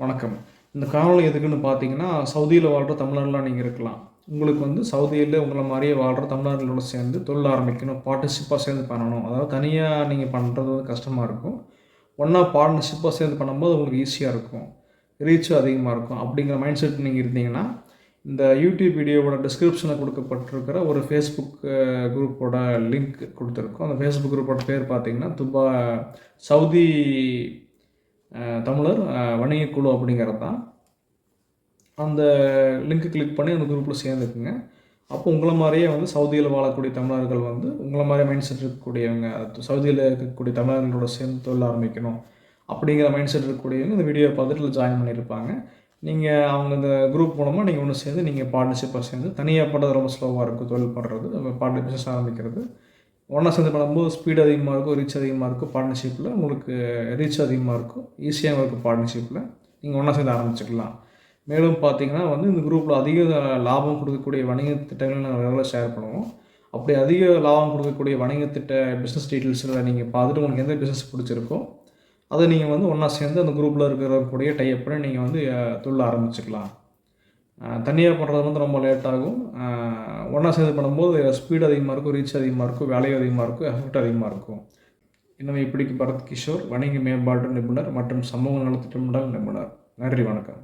வணக்கம். இந்த காணொளி எதுக்குன்னு பார்த்தீங்கன்னா சவுதியில் வாழ்கிற தமிழர்களாக நீங்கள் இருக்கலாம். உங்களுக்கு வந்து சவுதியில் உங்களை மாதிரியே வாழ்கிற தமிழர்களோட சேர்ந்து தொழில் ஆரம்பிக்கணும் பார்ட்னர்ஷிப்பாக சேர்ந்து பண்ணணும். அதாவது தனியாக நீங்கள் பண்ணுறது வந்து கஷ்டமாக இருக்கும். ஒன்றா பார்ட்னர்ஷிப்பாக சேர்ந்து பண்ணும்போது உங்களுக்கு ஈஸியாக இருக்கும். ரீச்சும் அதிகமாக இருக்கும். அப்படிங்கிற மைண்ட் செட் நீங்கள் இருந்தீங்கன்னா இந்த யூடியூப் வீடியோவோட டிஸ்கிரிப்ஷனில் கொடுக்கப்பட்டிருக்கிற ஒரு ஃபேஸ்புக் குரூப்போட லிங்க் கொடுத்துருக்கோம். அந்த ஃபேஸ்புக் குரூப்போட பேர் பார்த்தீங்கன்னா துபா சவுதி தமிழர் வணிகக்குழு குழு அப்படிங்கிறது தான். அந்த லிங்க்கு கிளிக் பண்ணி அந்த குரூப்பில் சேர்ந்துக்குங்க. அப்போ உங்களை மாதிரியே வந்து சவுதியில் வாழக்கூடிய தமிழர்கள் வந்து உங்களை மாதிரி மைண்ட் செட் இருக்கக்கூடியவங்க சவுதியில் இருக்கக்கூடிய தமிழர்களோட சேர்ந்து தொழில் ஆரம்பிக்கணும் அப்படிங்கிற மைண்ட் செட் இருக்கக்கூடியவங்க இந்த வீடியோ பார்த்துட்டு ஜாயின் பண்ணியிருப்பாங்க. நீங்கள் அவங்க இந்த குரூப் மூலமாக நீங்கள் ஒன்று சேர்ந்து நீங்கள் பார்ட்னர்ஷிப்பாக சேர்ந்து தனியாக பண்ணுறது ரொம்ப ஸ்லோவாக இருக்கும் தொழில் பண்ணுறது பார்ட்னர் பிஸ்னஸ் ஆரம்பிக்கிறது. ஒன்றா சேர்ந்து பண்ணும்போது ஸ்பீடு அதிகமாக இருக்கும் ரீச் அதிகமாக இருக்கும் பார்ட்னர்ஷிப்பில் உங்களுக்கு ரீச் அதிகமாக இருக்கும் ஈஸியாகவும் இருக்கும் பார்ட்னர்ஷிப்பில் நீங்கள் ஒன்றா சேர்ந்து ஆரம்பிச்சுக்கலாம். மேலும் பார்த்தீங்கன்னா வந்து இந்த குரூப்பில் அதிக லாபம் கொடுக்கக்கூடிய வணிக திட்டங்களை நாங்கள் ரெகுலராக ஷேர் பண்ணுவோம். அப்படி அதிக லாபம் கொடுக்கக்கூடிய வணிக திட்ட பிஸ்னஸ் டீட்டெயில்ஸில் நீங்கள் பார்த்துட்டு உங்களுக்கு எந்த பிஸ்னஸ் பிடிச்சிருக்கோ அதை நீங்கள் வந்து ஒன்றா சேர்ந்து அந்த குரூப்பில் இருக்கிறவங்களுடைய டைப் பண்ணி நீங்கள் வந்து தொழில் ஆரம்பிச்சுக்கலாம். தனியாக பண்ணுறது வந்து ரொம்ப லேட் ஆகும். ஒன்றா சேர்ந்து பண்ணும்போது ஸ்பீடு அதிகமாக இருக்கும் ரீச் அதிகமாக இருக்கும் வேலையும் அதிகமாக இருக்கும் எஃபெக்ட் அதிகமாக இருக்கும். இன்னும் இப்படிக்கு பரத் கிஷோர் வணிக மேம்பாட்டு நிபுணர் மற்றும் சமூக நலத்திட்டமிடல் நிபுணர். நன்றி வணக்கம்.